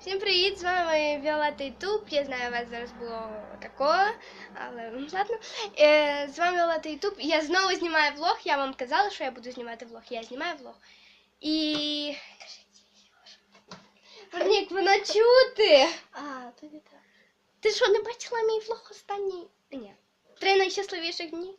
Всім привіт! З вами Віолетта Ютуб. Я знаю, у вас зараз було такого, але ну, ладно. Е, з вами Віолетта Ютуб. Я знову знімаю влог. Я вам казала, що я буду знімати влог. Я знімаю влог. І. Вернік, воно чути. А, тоді так. Ти що, не бачила мій влог останній? Ні. Три найщасливіших дні.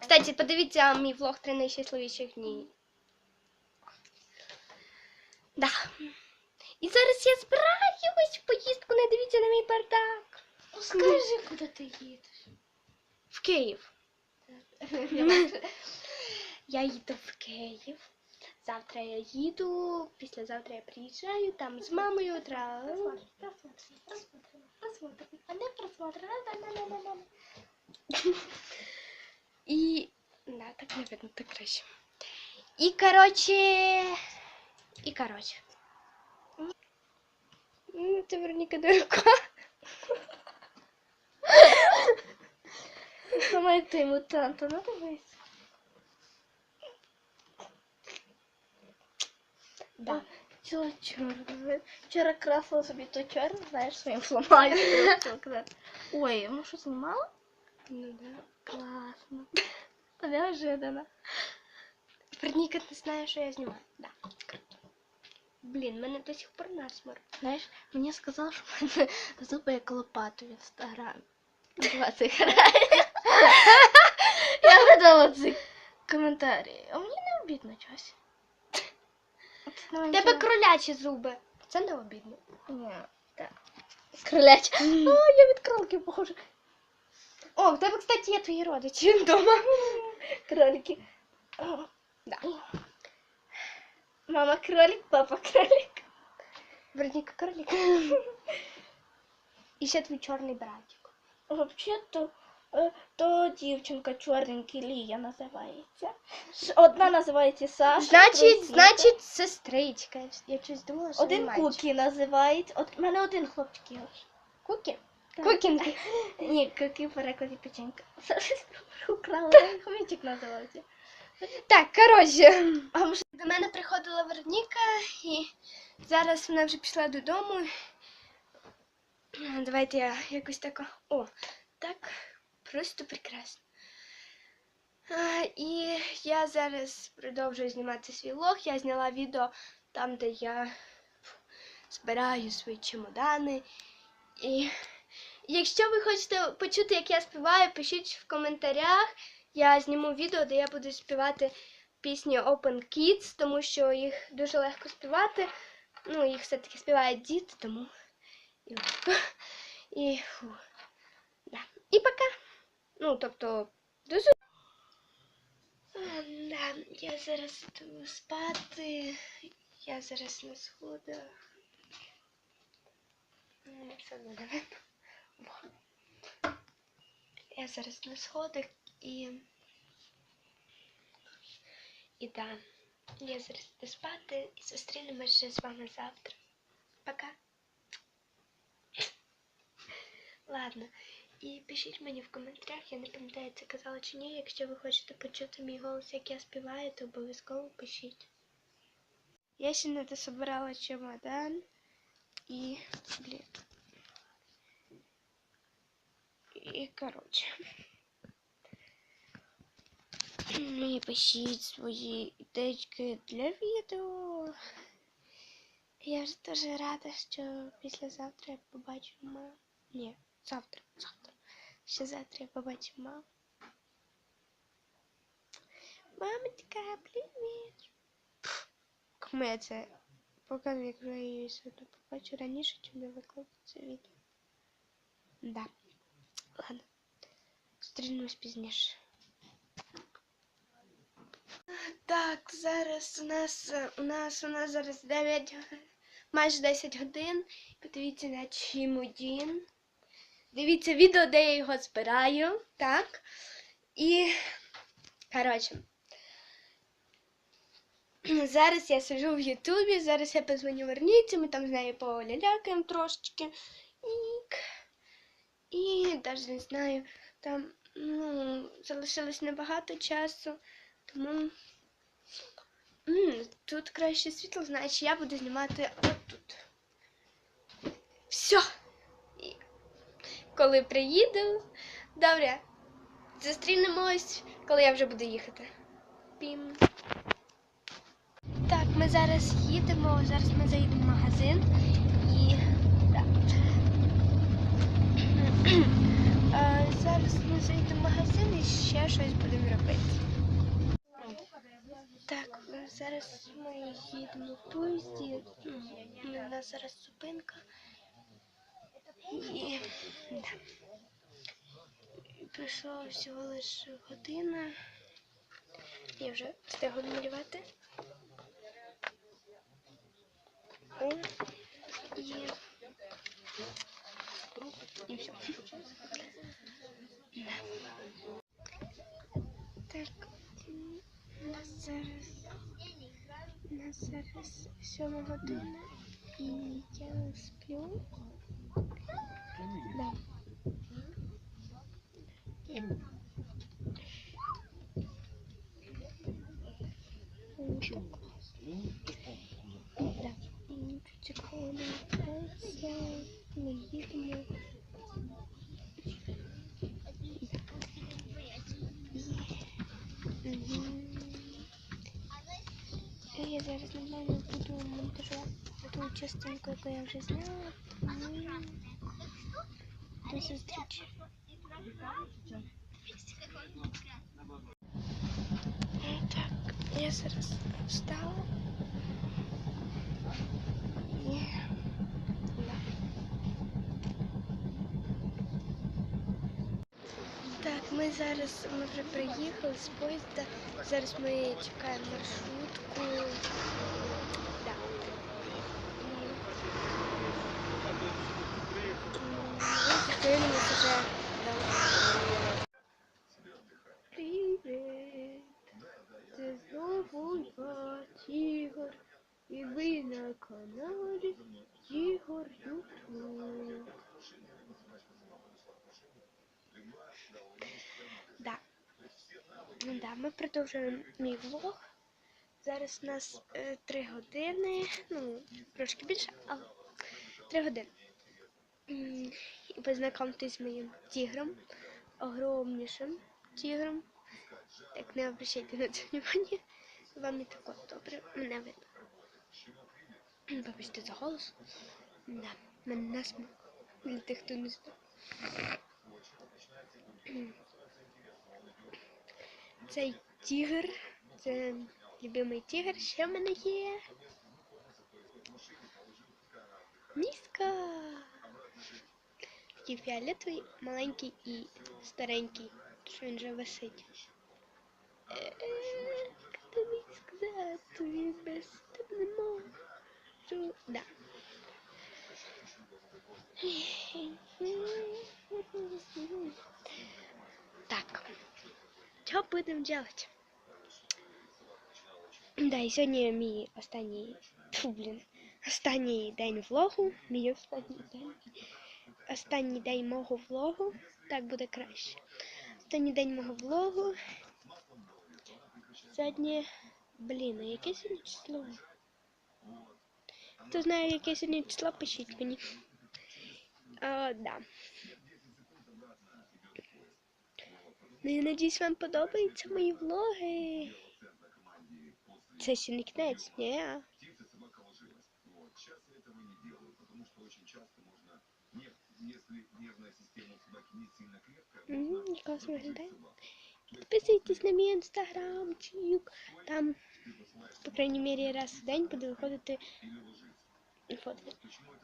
Кстати, подивіться мій влог три найщасливіших дні. Да. І зараз я збираюсь в поїздку, не дивіться на мій бардак. Ну скажи, куди ти їдеш. В Київ. Я їду в Київ. Завтра я їду, післязавтра я приїжджаю там з мамою. Просмотри, просмотри. А не просмотри. На-на-на-на-на-на. Да, так не видно, так краще. І короче. І короче. Ну, ти Вероніка дурака. Сама ти мутанта, ну дивись. Да. Чого чорне? Вчора красила собі то чорне, знаєш, своїм фломастером. Ой, ну що знімала? Ну да. Класно. Неожиданно. Вероніка не знає, що я знімаю. Да. Блін, мене до сих пор насмор. Знаєш, мені сказали, що в мене зуби як лопату в інстаграмі. Я видала цей коментарі. А мені не обідно чогось. Тебе кролячі зуби. Це не обідно. Ні, так. Кролячі. О, я від кролики похожа. О, в тебе, кстати, є твої родичі вдома. Кролики. Да. Мама кролик, папа кролик. Вероніка кролик. І ще твій чорний братик. Взагалі-то е, то дівчинка чорненький Лія називається. Ш- Одна називається Саша. Значить, значить, сестричка. Я щось думала, що Один мальчик. Кукі називають. От в мене один хлопчик лише. Кукі? Так. Кукінки. Ні, Кукі в перекладі печенька. Украла, хомячик називався. Так, коротше. До мене приходила Вероніка, і зараз вона вже пішла додому. Давайте я якось така. О, так, просто прекрасно. І я зараз продовжую знімати свій влог. Я зняла відео там, де я збираю свої чемодани. І якщо ви хочете почути, як я співаю, пишіть в коментарях. Я зніму відео, де я буду співати пісні Open Kids, тому що їх дуже легко співати. Ну, їх все-таки співають діти, тому і. І фу. Да. І пока. Ну, тобто, зу- Да, я зараз йду спати. Я зараз на сходах. Ну, Це не. Я зараз на сходах і. І да, я зараз йду спати і зустрінемося з вами завтра. Пока. Ладно. І пишіть мені в коментарях, я не пам'ятаю, це казала чи ні. Якщо ви хочете почути мій голос, як я співаю, то обов'язково пишіть. Я ще не дособирала чемодан і. Блін. І коротше. Ну і пишіть свої ідейки для відео. Я ж дуже рада, що післязавтра я побачу маму. Ні, завтра, завтра. Ще завтра я побачу маму. Мамочка, привіт. Кому я це покажу, якщо я її сьогодні побачу раніше, чим я викладу це відео. Да. Ладно. Зустрінемось пізніше. Так, зараз у нас у нас у нас зараз 9, майже 10 годин. Подивіться на Чімодін. Дивіться відео, де я його збираю. Так. І, коротше, зараз я сиджу в Ютубі, зараз я позвоню Верніці, ми там з нею полялякаємо трошечки. І, і навіть не знаю, там ну, залишилось небагато часу. Тому тут краще світло, значить я буду знімати отут. Все. І коли приїду, добре. Зустрінемось, коли я вже буду їхати. Пім. Так, ми зараз їдемо. Зараз ми заїдемо в магазин і. Е, Зараз ми заїдемо в магазин і ще щось робити. Так, е, зараз ми їдемо в поїзді. Ну, У нас зараз зупинка. І да. пройшла всього лише година. Я вже встигла намалювати. О, і... Все. Так, нас зараз нас зараз сьома година і я сплю. зараз нормально буду монтажувати ту частинку, яку я вже зняла. Тому До зустрічі. Так, я зараз встала. І... Да. Так, ми зараз ми вже приїхали з поїзда. Зараз ми чекаємо маршрутку. Привіт! Це знову я, Тігр. І ви на каналі Тігр Ютуб. Да. Да, ми продовжуємо мій влог. Зараз у нас е, години, ну, трошки більше, але три години. І познайомтесь з моїм тігром, огромнішим тігром. Так не обращайте на це внимание. Вам і так добре мене видно. Вибачте за голос. Да, мене насміх. Для тих, хто не знає. Цей тігр, це любимий тігр, ще в мене є. Міска. Такий фіолетовий, маленький і старенький, що він вже висить. Як тобі сказати, він без тебе не можу. Да. Так. Що будемо робити? Да, і сьогодні мій останній, фу, блін, останній день влогу, мій останній день, останній день мого влогу, так буде краще. Останній день мого влогу. Сьогодні, блін, а яке сьогодні число? Хто знає, яке сьогодні число, пишіть мені. А, да. Ну, я надіюсь, вам подобаються мої влоги. Це ще не кінець, ні. Мгм, Класно виглядає. Підписуйтесь на мій інстаграмчик. Там, по крайній мірі, раз в день буде виходити фотки.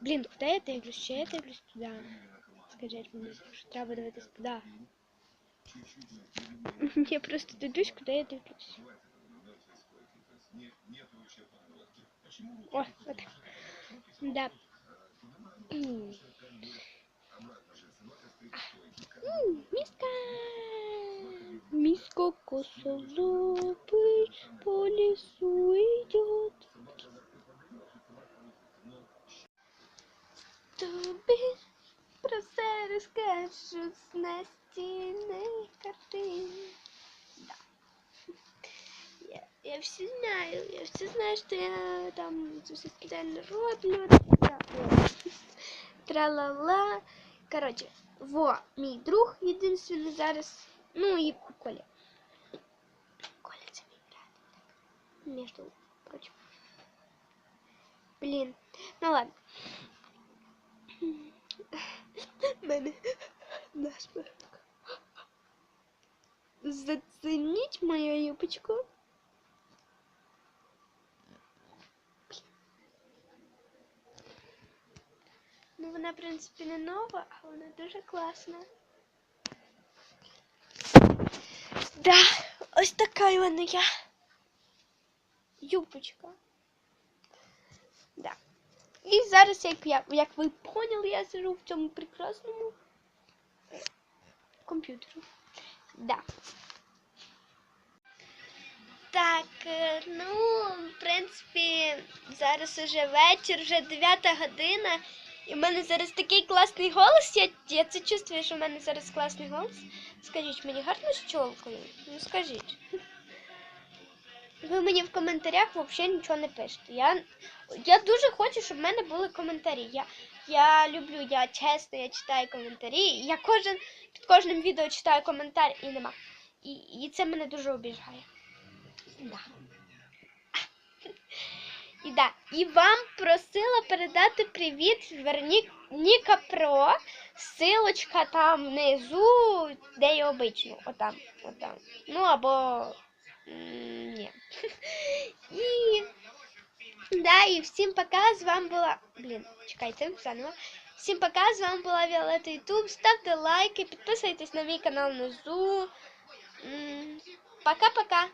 Блін, куди я дивлюсь? Ще я дивлюсь туди. Скажіть мені, що треба дивитись туди. Я просто дивлюсь, куди я дивлюсь. О, вот. Да. Миска! Миска косозубый по лесу идет. Тобі про все розкажу з настільних. Да. Я, я все знаю, я все знаю, что я там все скидаю роблю. Да, вот. Тра-ла-ла. Коротше, во, мій друг єдинственний зараз. Ну і Коля. Коля це мій брат. Між прочим. Блін. Ну ладно. Мене насморк. Зацініть мою юбочку. Ну, вона, в принципі, не нова, а вона дуже класна. Да, ось така в мене я. Юбочка. Да. І зараз, як, я, як ви поняли, я сижу в цьому прекрасному комп'ютері. Да. Так, е, ну, в принципі, зараз уже вечір, вже 9 година. І в мене зараз такий класний голос. Я, я це чувствую, що в мене зараз класний голос. Скажіть, мені гарно з чолкою? Ну скажіть. Ви мені в коментарях взагалі нічого не пишете. Я, я дуже хочу, щоб в мене були коментарі. Я, я люблю, я чесно, я читаю коментарі. Я кожен, під кожним відео читаю коментар і нема. І, і це мене дуже обіжає. Да. І, да. і вам просила передати привіт Вероніка Про. Силочка там внизу, де я обично. Отам. Отам. Ну або. м, Ні. І. Да, і всім пока. З вами була. Блін, чекайте, заново. Всім пока, з вами була Віолетта Ютуб. Ставте лайки, підписуйтесь на мій канал внизу. М, Пока-пока.